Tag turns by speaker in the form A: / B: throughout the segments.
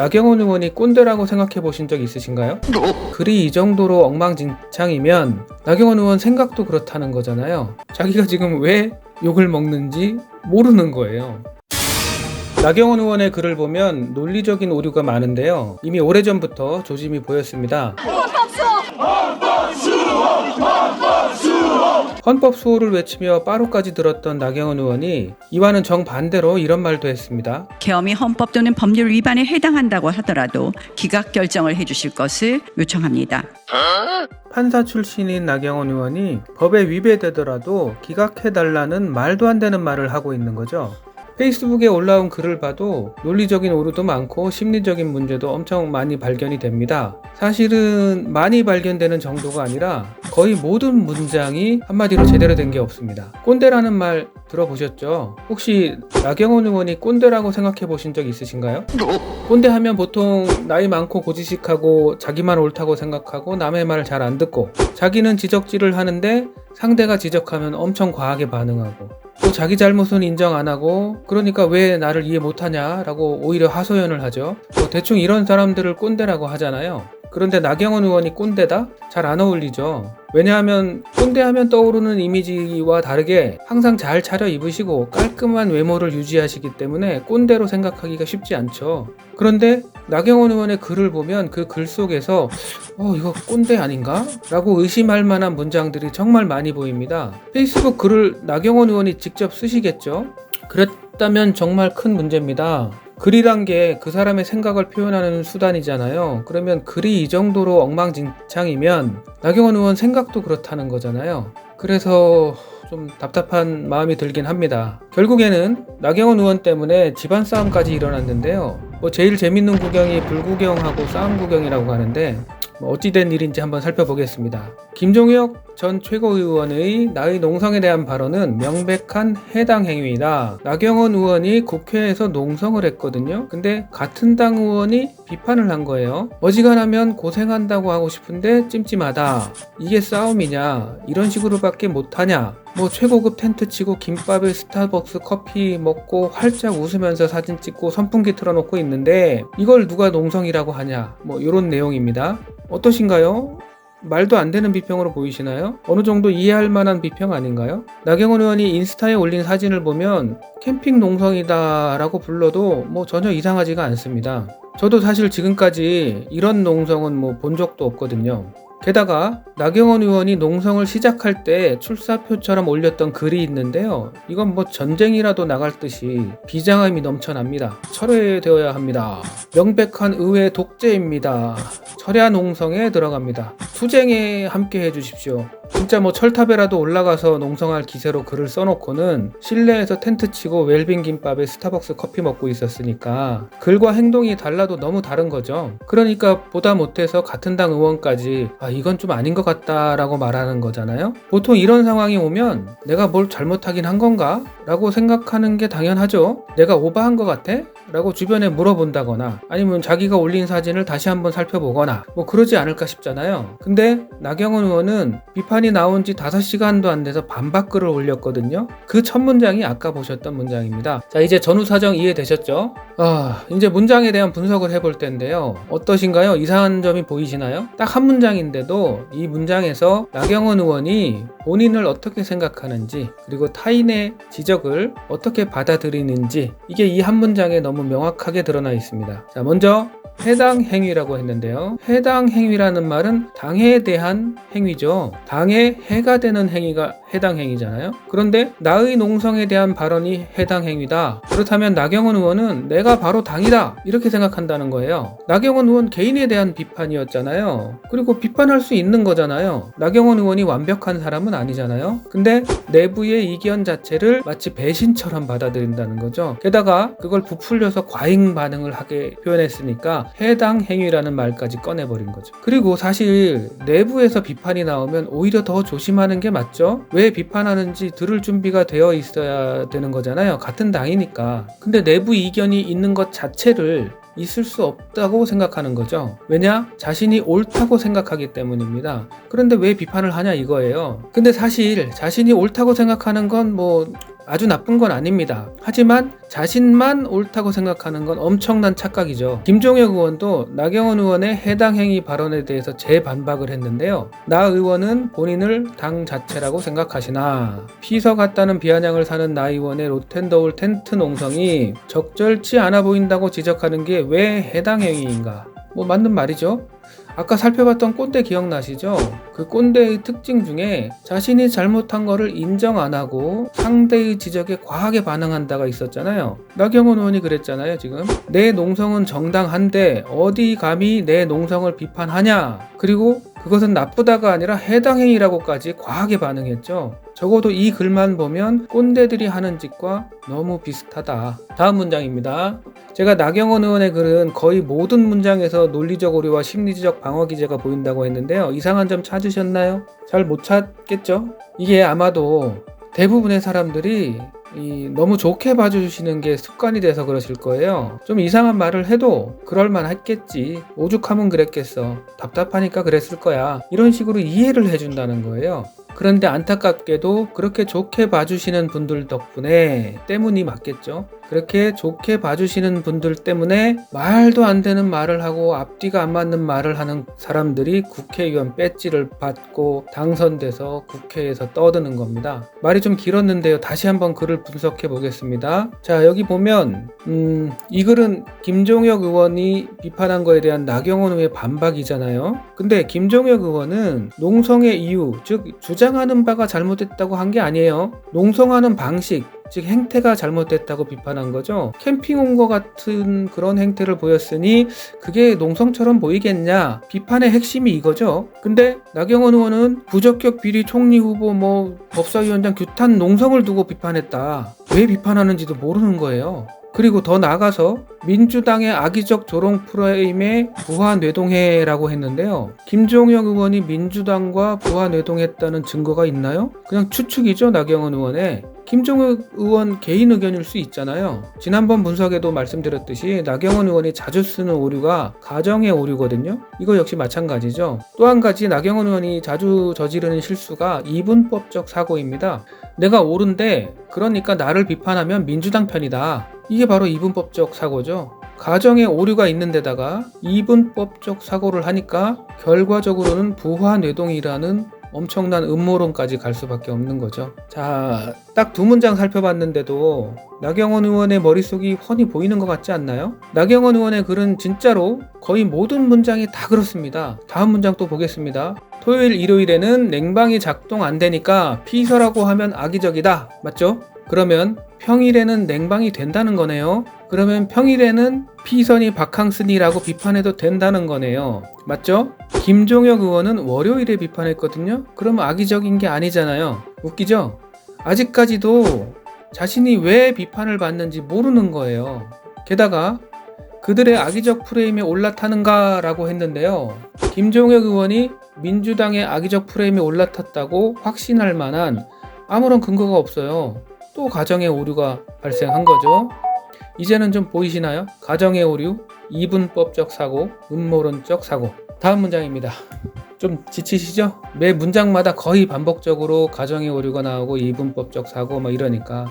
A: 나경원 의원이 꼰대라고 생각해 보신 적 있으신가요? 글이 이 정도로 엉망진창이면 나경원 의원 생각도 그렇다는 거잖아요. 자기가 지금 왜 욕을 먹는지 모르는 거예요. 나경원 의원의 글을 보면 논리적인 오류가 많은데요. 이미 오래전부터 조짐이 보였습니다. 헌법 수호를 외치며 빠루까지 들었던 나경원 의원이 이와는 정반대로 이런 말도 했습니다.
B: 계엄이 헌법 또는 법률 위반에 해당한다고 하더라도 기각 결정을 해주실 것을 요청합니다.
A: 판사 출신인 나경원 의원이 법에 위배되더라도 기각해달라는 말도 안 되는 말을 하고 있는 거죠. 페이스북에 올라온 글을 봐도 논리적인 오류도 많고 심리적인 문제도 엄청 많이 발견이 됩니다. 사실은 많이 발견되는 정도가 아니라 거의 모든 문장이 한마디로 제대로 된 게 없습니다. 꼰대라는 말 들어보셨죠? 혹시 나경원 의원이 꼰대라고 생각해 보신 적 있으신가요? 꼰대 하면 보통 나이 많고 고지식하고 자기만 옳다고 생각하고 남의 말을 잘 안 듣고 자기는 지적질을 하는데 상대가 지적하면 엄청 과하게 반응하고 또 자기 잘못은 인정 안 하고 그러니까 왜 나를 이해 못하냐라고 오히려 하소연을 하죠. 뭐 대충 이런 사람들을 꼰대라고 하잖아요. 그런데 나경원 의원이 꼰대다? 잘 안 어울리죠. 왜냐하면 꼰대 하면 떠오르는 이미지와 다르게 항상 잘 차려 입으시고 깔끔한 외모를 유지하시기 때문에 꼰대로 생각하기가 쉽지 않죠. 그런데 나경원 의원의 글을 보면 그 글 속에서 어 이거 꼰대 아닌가? 라고 의심할 만한 문장들이 정말 많이 보입니다. 페이스북 글을 나경원 의원이 직접 쓰시겠죠? 그랬다면 정말 큰 문제입니다. 글이란 게 그 사람의 생각을 표현하는 수단이잖아요. 그러면 글이 이 정도로 엉망진창이면 나경원 의원 생각도 그렇다는 거잖아요. 그래서 좀 답답한 마음이 들긴 합니다. 결국에는 나경원 의원 때문에 집안 싸움까지 일어났는데요. 뭐 제일 재밌는 구경이 불구경하고 싸움 구경이라고 하는데 뭐 어찌된 일인지 한번 살펴보겠습니다. 김종혁 전 최고의원의 나의 농성에 대한 발언은 명백한 해당 행위이다. 나경원 의원이 국회에서 농성을 했거든요. 근데 같은 당 의원이 비판을 한 거예요. 어지간하면 고생한다고 하고 싶은데 찜찜하다. 이게 싸움이냐? 이런 식으로밖에 못하냐? 뭐 최고급 텐트 치고 김밥에 스타벅스 커피 먹고 활짝 웃으면서 사진 찍고 선풍기 틀어놓고 있는데 이걸 누가 농성이라고 하냐? 뭐 이런 내용입니다. 어떠신가요? 말도 안 되는 비평으로 보이시나요? 어느 정도 이해할 만한 비평 아닌가요? 나경원 의원이 인스타에 올린 사진을 보면 캠핑 농성이다 라고 불러도 뭐 전혀 이상하지가 않습니다. 저도 사실 지금까지 이런 농성은 뭐 본 적도 없거든요. 게다가 나경원 의원이 농성을 시작할 때 출사표처럼 올렸던 글이 있는데요. 이건 뭐 전쟁이라도 나갈 듯이 비장함이 넘쳐납니다. 철회되어야 합니다. 명백한 의회 독재입니다. 철야 농성에 들어갑니다. 투쟁에 함께 해주십시오. 진짜 뭐 철탑에라도 올라가서 농성할 기세로 글을 써놓고는 실내에서 텐트 치고 웰빙 김밥에 스타벅스 커피 먹고 있었으니까 글과 행동이 달라도 너무 다른 거죠. 그러니까 보다 못해서 같은 당 의원까지 아 이건 좀 아닌 것 같다라고 말하는 거잖아요. 보통 이런 상황이 오면 내가 뭘 잘못하긴 한 건가? 라고 생각하는 게 당연하죠. 내가 오버한 것 같아? 라고 주변에 물어본다거나 아니면 자기가 올린 사진을 다시 한번 살펴보거나 뭐 그러지 않을까 싶잖아요. 근데 나경원 의원은 비판이 나온 지 5시간도 안 돼서 반박글을 올렸거든요. 그 첫 문장이 아까 보셨던 문장입니다. 자, 이제 전후 사정 이해되셨죠? 아, 이제 문장에 대한 분석을 해볼 텐데요. 어떠신가요? 이상한 점이 보이시나요? 딱 한 문장인데 도 이 문장에서 나경원 의원이 본인을 어떻게 생각하는지 그리고 타인의 지적을 어떻게 받아들이는지 이게 이 한 문장에 너무 명확하게 드러나 있습니다. 자, 먼저 해당 행위라고 했는데요. 해당 행위라는 말은 당에 대한 행위죠. 당에 해가 되는 행위가 해당 행위잖아요. 그런데 나의 농성에 대한 발언이 해당 행위다. 그렇다면 나경원 의원은 내가 바로 당이다. 이렇게 생각한다는 거예요. 나경원 의원 개인에 대한 비판이었잖아요. 그리고 비판 할 수 있는 거잖아요. 나경원 의원이 완벽한 사람은 아니잖아요. 근데 내부의 이견 자체를 마치 배신처럼 받아들인다는 거죠. 게다가 그걸 부풀려서 과잉 반응을 하게 표현했으니까 해당 행위라는 말까지 꺼내버린 거죠. 그리고 사실 내부에서 비판이 나오면 오히려 더 조심하는 게 맞죠? 왜 비판하는지 들을 준비가 되어 있어야 되는 거잖아요. 같은 당이니까. 근데 내부 이견이 있는 것 자체를 있을 수 없다고 생각하는 거죠. 왜냐? 자신이 옳다고 생각하기 때문입니다. 그런데 왜 비판을 하냐 이거예요. 근데 사실 자신이 옳다고 생각하는 건뭐 아주 나쁜 건 아닙니다. 하지만 자신만 옳다고 생각하는 건 엄청난 착각이죠. 김종혁 의원도 나경원 의원의 해당 행위 발언에 대해서 재반박을 했는데요. 나 의원은 본인을 당 자체라고 생각하시나 피서 같다는 비아냥을 사는 나 의원의 로텐더울 텐트 농성이 적절치 않아 보인다고 지적하는 게 왜 해당 행위인가? 뭐 맞는 말이죠. 아까 살펴봤던 꼰대 기억나시죠? 그 꼰대의 특징 중에 자신이 잘못한 거를 인정 안 하고 상대의 지적에 과하게 반응한다가 있었잖아요. 나경원 의원이 그랬잖아요, 지금. 내 농성은 정당한데 어디 감히 내 농성을 비판하냐? 그리고 그것은 나쁘다가 아니라 해당 행위라고까지 과하게 반응했죠. 적어도 이 글만 보면 꼰대들이 하는 짓과 너무 비슷하다. 다음 문장입니다. 제가 나경원 의원의 글은 거의 모든 문장에서 논리적 오류와 심리적 방어 기제가 보인다고 했는데요. 이상한 점 찾으셨나요? 잘 못 찾겠죠? 이게 아마도 대부분의 사람들이 이 너무 좋게 봐주시는 게 습관이 돼서 그러실 거예요. 좀 이상한 말을 해도 그럴만 했겠지. 오죽하면 그랬겠어. 답답하니까 그랬을 거야. 이런 식으로 이해를 해준다는 거예요. 그런데 안타깝게도 그렇게 좋게 봐주시는 분들 덕분에 때문이 맞겠죠. 그렇게 좋게 봐주시는 분들 때문에 말도 안 되는 말을 하고 앞뒤가 안 맞는 말을 하는 사람들이 국회의원 배지를 받고 당선돼서 국회에서 떠드는 겁니다. 말이 좀 길었는데요. 다시 한번 글을 분석해 보겠습니다. 자, 여기 보면, 음, 이 글은 김종혁 의원이 비판한 거에 대한 나경원 의원의 반박이잖아요. 근데 김종혁 의원은 농성의 이유, 즉, 주장하는 바가 잘못됐다고 한 게 아니에요. 농성하는 방식, 즉 행태가 잘못됐다고 비판한 거죠. 캠핑 온 것 같은 그런 행태를 보였으니 그게 농성처럼 보이겠냐? 비판의 핵심이 이거죠. 근데 나경원 의원은 부적격 비리 총리 후보 뭐 법사위원장 규탄 농성을 두고 비판했다. 왜 비판하는지도 모르는 거예요. 그리고 더 나아가서 민주당의 악의적 조롱 프레임에 부하 뇌동해라고 했는데요. 김종혁 의원이 민주당과 부하 뇌동했다는 증거가 있나요? 그냥 추측이죠, 나경원 의원의. 김종혁 의원 개인 의견일 수 있잖아요. 지난번 분석에도 말씀드렸듯이 나경원 의원이 자주 쓰는 오류가 가정의 오류거든요. 이거 역시 마찬가지죠. 또 한 가지 나경원 의원이 자주 저지르는 실수가 이분법적 사고입니다. 내가 옳은데 그러니까 나를 비판하면 민주당 편이다. 이게 바로 이분법적 사고죠. 가정에 오류가 있는 데다가 이분법적 사고를 하니까 결과적으로는 부화 뇌동이라는 엄청난 음모론까지 갈 수밖에 없는 거죠. 자, 딱 두 문장 살펴봤는데도 나경원 의원의 머릿속이 훤히 보이는 것 같지 않나요? 나경원 의원의 글은 진짜로 거의 모든 문장이 다 그렇습니다. 다음 문장 또 보겠습니다. 토요일, 일요일에는 냉방이 작동 안 되니까 피서라고 하면 악의적이다. 맞죠? 그러면 평일에는 냉방이 된다는 거네요. 그러면 평일에는 피선이 박항순이라고 비판해도 된다는 거네요. 맞죠? 김종혁 의원은 월요일에 비판했거든요. 그럼 악의적인 게 아니잖아요. 웃기죠? 아직까지도 자신이 왜 비판을 받는지 모르는 거예요. 게다가 그들의 악의적 프레임에 올라타는가라고 했는데요. 김종혁 의원이 민주당의 악의적 프레임에 올라탔다고 확신할 만한 아무런 근거가 없어요. 또 가정의 오류가 발생한 거죠. 이제는 좀 보이시나요? 가정의 오류, 이분법적 사고, 음모론적 사고. 다음 문장입니다. 좀 지치시죠? 매 문장마다 거의 반복적으로 가정의 오류가 나오고 이분법적 사고 뭐 이러니까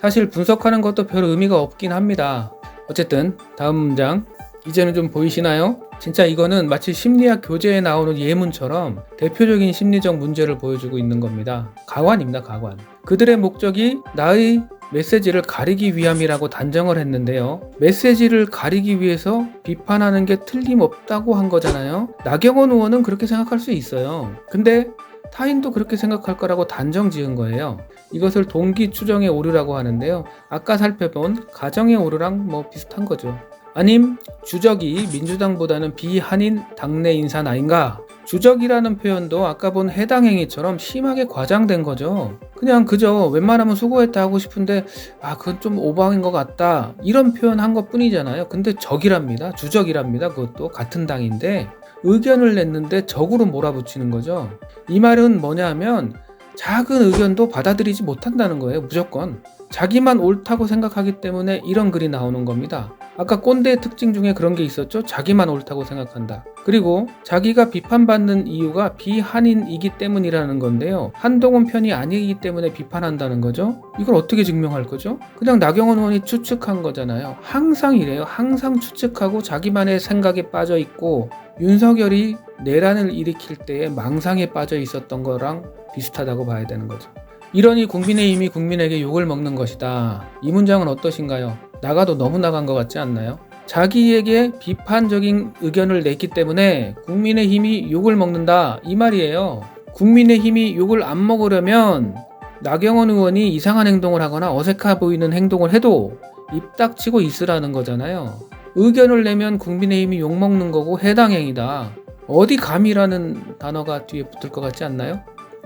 A: 사실 분석하는 것도 별 의미가 없긴 합니다. 어쨌든 다음 문장 이제는 좀 보이시나요? 진짜 이거는 마치 심리학 교재에 나오는 예문처럼 대표적인 심리적 문제를 보여주고 있는 겁니다. 가관입니다, 가관. 그들의 목적이 나의 메시지를 가리기 위함이라고 단정을 했는데요. 메시지를 가리기 위해서 비판하는 게 틀림없다고 한 거잖아요. 나경원 의원은 그렇게 생각할 수 있어요. 근데 타인도 그렇게 생각할 거라고 단정 지은 거예요. 이것을 동기 추정의 오류라고 하는데요. 아까 살펴본 가정의 오류랑 뭐 비슷한 거죠. 아님 주적이 민주당보다는 비한인 당내 인사는 아닌가? 주적이라는 표현도 아까 본 해당 행위처럼 심하게 과장된 거죠. 그냥 그저 웬만하면 수고했다 하고 싶은데 아 그건 좀 오버한 것 같다 이런 표현 한 것 뿐이잖아요. 근데 적이랍니다. 주적이랍니다. 그것도 같은 당인데 의견을 냈는데 적으로 몰아붙이는 거죠. 이 말은 뭐냐 하면 작은 의견도 받아들이지 못한다는 거예요. 무조건. 자기만 옳다고 생각하기 때문에 이런 글이 나오는 겁니다. 아까 꼰대의 특징 중에 그런 게 있었죠. 자기만 옳다고 생각한다. 그리고 자기가 비판받는 이유가 비한인이기 때문이라는 건데요. 한동훈 편이 아니기 때문에 비판한다는 거죠. 이걸 어떻게 증명할 거죠? 그냥 나경원 의원이 추측한 거잖아요. 항상 이래요. 항상 추측하고 자기만의 생각에 빠져 있고 윤석열이 내란을 일으킬 때에 망상에 빠져 있었던 거랑 비슷하다고 봐야 되는 거죠. 이러니 국민의힘이 국민에게 욕을 먹는 것이다. 이 문장은 어떠신가요? 나가도 너무 나간 것 같지 않나요? 자기에게 비판적인 의견을 냈기 때문에 국민의 힘이 욕을 먹는다. 이 말이에요. 국민의 힘이 욕을 안 먹으려면 나경원 의원이 이상한 행동을 하거나 어색해 보이는 행동을 해도 입 닥치고 있으라는 거잖아요. 의견을 내면 국민의힘이 욕먹는 거고 해당 행위다. 어디 감이라는 단어가 뒤에 붙을 것 같지 않나요?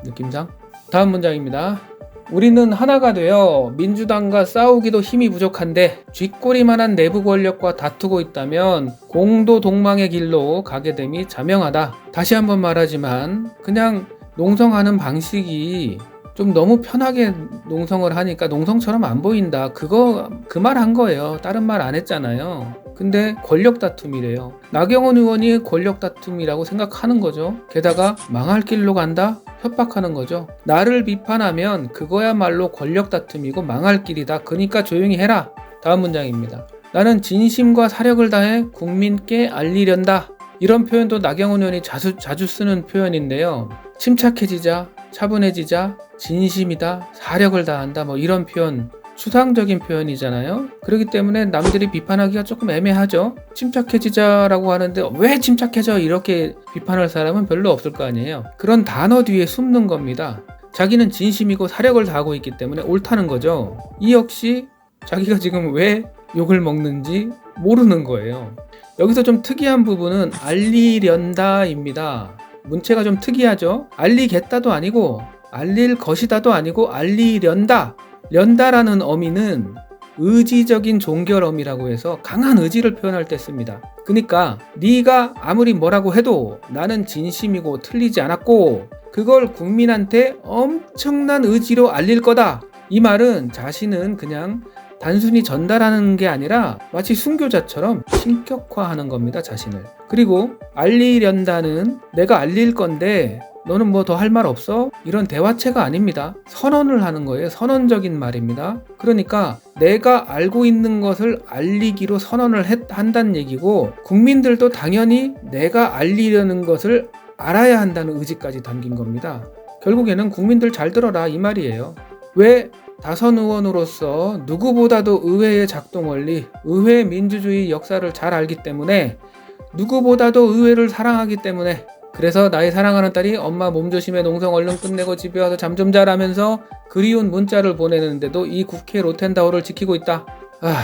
A: 느낌상? 다음 문장입니다. 우리는 하나가 되어 민주당과 싸우기도 힘이 부족한데 쥐꼬리만한 내부 권력과 다투고 있다면 공도 동망의 길로 가게 됨이 자명하다. 다시 한번 말하지만 그냥 농성하는 방식이 좀 너무 편하게 농성을 하니까 농성처럼 안 보인다. 그거 그 말 한 거예요. 다른 말 안 했잖아요. 근데 권력 다툼이래요. 나경원 의원이 권력 다툼이라고 생각하는 거죠. 게다가 망할 길로 간다? 협박하는 거죠. 나를 비판하면 그거야말로 권력 다툼이고 망할 길이다. 그러니까 조용히 해라. 다음 문장입니다. 나는 진심과 사력을 다해 국민께 알리련다. 이런 표현도 나경원 의원이 자주, 자주 쓰는 표현인데요. 침착해지자, 차분해지자, 진심이다, 사력을 다한다, 뭐 이런 표현, 수상적인 표현이잖아요. 그렇기 때문에 남들이 비판하기가 조금 애매하죠. 침착해지자라고 하는데 왜 침착해져? 이렇게 비판할 사람은 별로 없을 거 아니에요. 그런 단어 뒤에 숨는 겁니다. 자기는 진심이고 사력을 다하고 있기 때문에 옳다는 거죠. 이 역시 자기가 지금 왜 욕을 먹는지 모르는 거예요. 여기서 좀 특이한 부분은 알리련다입니다. 문체가 좀 특이하죠? 알리겠다도 아니고 알릴 것이다도 아니고 알리련다. 련다라는 어미는 의지적인 종결어미라고 해서 강한 의지를 표현할 때 씁니다. 그러니까 네가 아무리 뭐라고 해도 나는 진심이고 틀리지 않았고 그걸 국민한테 엄청난 의지로 알릴 거다. 이 말은 자신은 그냥 단순히 전달하는 게 아니라 마치 순교자처럼 신격화하는 겁니다, 자신을. 그리고 알리련다는 내가 알릴 건데 너는 뭐 더 할 말 없어? 이런 대화체가 아닙니다. 선언을 하는 거예요. 선언적인 말입니다. 그러니까 내가 알고 있는 것을 알리기로 선언을 했, 한다는 얘기고 국민들도 당연히 내가 알리려는 것을 알아야 한다는 의지까지 담긴 겁니다. 결국에는 국민들 잘 들어라 이 말이에요. 왜 다선 의원으로서 누구보다도 의회의 작동 원리, 의회 민주주의 역사를 잘 알기 때문에 누구보다도 의회를 사랑하기 때문에 그래서 나의 사랑하는 딸이 엄마 몸조심해 농성 얼른 끝내고 집에 와서 잠 좀 자라면서 그리운 문자를 보내는데도 이 국회 로텐다우를 지키고 있다. 아휴,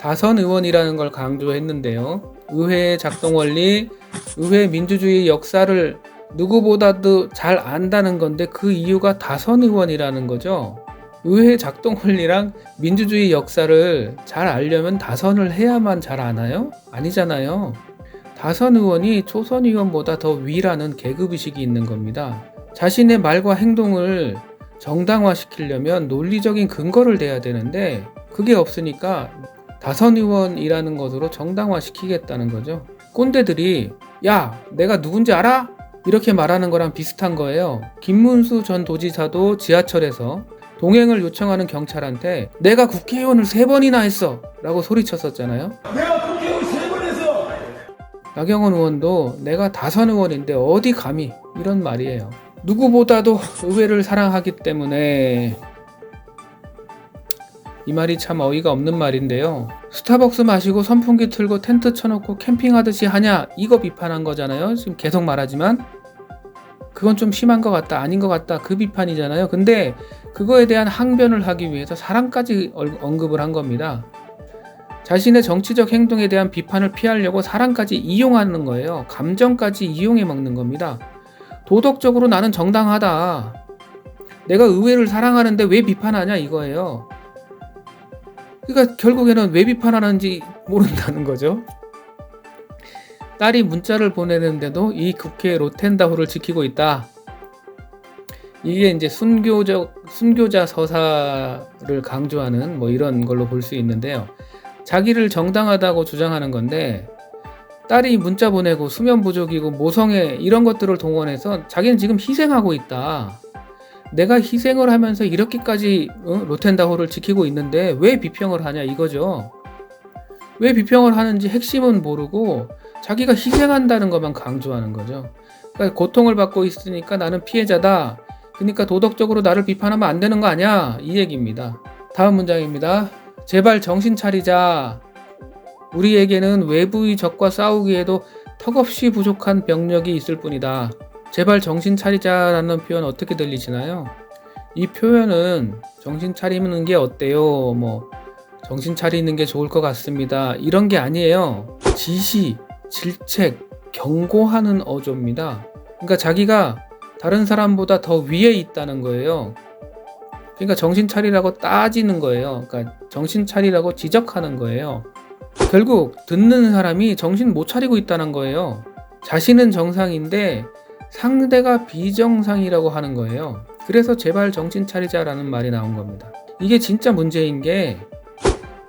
A: 다선 의원이라는 걸 강조했는데요. 의회의 작동 원리, 의회 민주주의 역사를 누구보다도 잘 안다는 건데 그 이유가 다선 의원이라는 거죠. 의회 작동 원리랑 민주주의 역사를 잘 알려면 다선을 해야만 잘 아나요? 아니잖아요. 다선 의원이 초선 의원보다 더 위라는 계급의식이 있는 겁니다. 자신의 말과 행동을 정당화시키려면 논리적인 근거를 대야 되는데 그게 없으니까 다선 의원이라는 것으로 정당화시키겠다는 거죠. 꼰대들이 야 내가 누군지 알아? 이렇게 말하는 거랑 비슷한 거예요. 김문수 전 도지사도 지하철에서 동행을 요청하는 경찰한테 내가 국회의원을 세 번이나 했어 라고 소리쳤었잖아요.
C: 내가 국회의원 세번 해서
A: 나경원 의원도 내가 다선 의원인데 어디 감히 이런 말이에요. 누구보다도 의회를 사랑하기 때문에 이 말이 참 어이가 없는 말인데요. 스타벅스 마시고 선풍기 틀고 텐트 쳐놓고 캠핑하듯이 하냐 이거 비판한 거잖아요. 지금 계속 말하지만 그건 좀 심한 것 같다 아닌 것 같다 그 비판이잖아요. 근데 그거에 대한 항변을 하기 위해서 사랑까지 얼- 언급을 한 겁니다. 자신의 정치적 행동에 대한 비판을 피하려고 사랑까지 이용하는 거예요. 감정까지 이용해 먹는 겁니다. 도덕적으로 나는 정당하다. 내가 의회를 사랑하는데 왜 비판하냐 이거예요. 그러니까 결국에는 왜 비판하는지 모른다는 거죠. 딸이 문자를 보내는데도 이 국회 로텐다호를 지키고 있다. 이게 이제 순교적 순교자 서사를 강조하는 뭐 이런 걸로 볼 수 있는데요. 자기를 정당하다고 주장하는 건데 딸이 문자 보내고 수면 부족이고 모성애 이런 것들을 동원해서 자기는 지금 희생하고 있다. 내가 희생을 하면서 이렇게까지 어? 로텐다호를 지키고 있는데 왜 비평을 하냐 이거죠. 왜 비평을 하는지 핵심은 모르고 자기가 희생한다는 것만 강조하는 거죠. 그러니까 고통을 받고 있으니까 나는 피해자다. 그러니까 도덕적으로 나를 비판하면 안 되는 거 아니야? 이 얘기입니다. 다음 문장입니다. 제발 정신 차리자. 우리에게는 외부의 적과 싸우기에도 턱없이 부족한 병력이 있을 뿐이다. 제발 정신 차리자라는 표현 어떻게 들리시나요? 이 표현은 정신 차리는 게 어때요? 뭐 정신 차리는 게 좋을 것 같습니다. 이런 게 아니에요. 지시, 질책, 경고하는 어조입니다. 그러니까 자기가 다른 사람보다 더 위에 있다는 거예요. 그러니까 정신 차리라고 따지는 거예요. 그러니까 정신 차리라고 지적하는 거예요. 결국 듣는 사람이 정신 못 차리고 있다는 거예요. 자신은 정상인데 상대가 비정상이라고 하는 거예요. 그래서 제발 정신 차리자라는 말이 나온 겁니다. 이게 진짜 문제인 게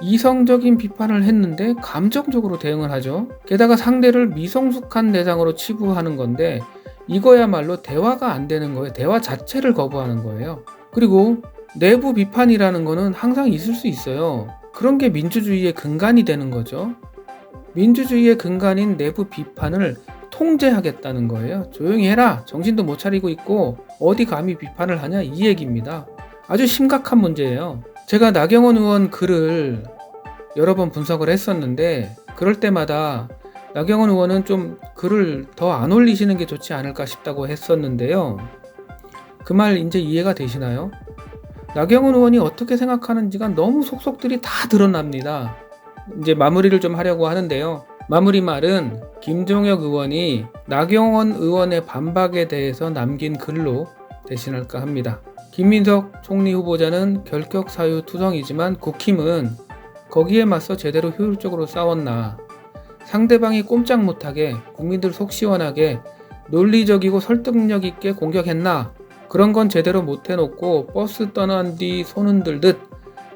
A: 이성적인 비판을 했는데 감정적으로 대응을 하죠. 게다가 상대를 미성숙한 대상으로 치부하는 건데 이거야말로 대화가 안 되는 거예요. 대화 자체를 거부하는 거예요. 그리고 내부 비판이라는 거는 항상 있을 수 있어요. 그런 게 민주주의의 근간이 되는 거죠. 민주주의의 근간인 내부 비판을 통제하겠다는 거예요. 조용히 해라. 정신도 못 차리고 있고 어디 감히 비판을 하냐 이 얘기입니다. 아주 심각한 문제예요. 제가 나경원 의원 글을 여러 번 분석을 했었는데 그럴 때마다 나경원 의원은 좀 글을 더 안 올리시는 게 좋지 않을까 싶다고 했었는데요. 그 말 이제 이해가 되시나요? 나경원 의원이 어떻게 생각하는지가 너무 속속들이 다 드러납니다. 이제 마무리를 좀 하려고 하는데요. 마무리 말은 김종혁 의원이 나경원 의원의 반박에 대해서 남긴 글로 대신할까 합니다. 김민석 총리 후보자는 결격 사유 투성이지만 국힘은 거기에 맞서 제대로 효율적으로 싸웠나. 상대방이 꼼짝 못하게 국민들 속 시원하게 논리적이고 설득력 있게 공격했나. 그런 건 제대로 못 해놓고 버스 떠난 뒤 손 흔들 듯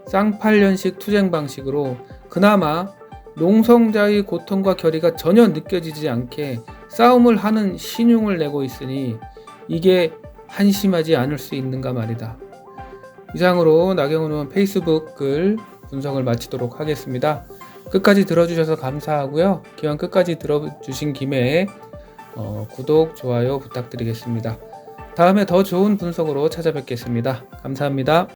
A: 쌍팔년식 투쟁 방식으로 그나마 농성자의 고통과 결의가 전혀 느껴지지 않게 싸움을 하는 신용을 내고 있으니 이게 한심하지 않을 수 있는가 말이다. 이상으로 나경원 의원 페이스북 글 분석을 마치도록 하겠습니다. 끝까지 들어주셔서 감사하고요. 기왕 끝까지 들어주신 김에 어, 구독, 좋아요 부탁드리겠습니다. 다음에 더 좋은 분석으로 찾아뵙겠습니다. 감사합니다.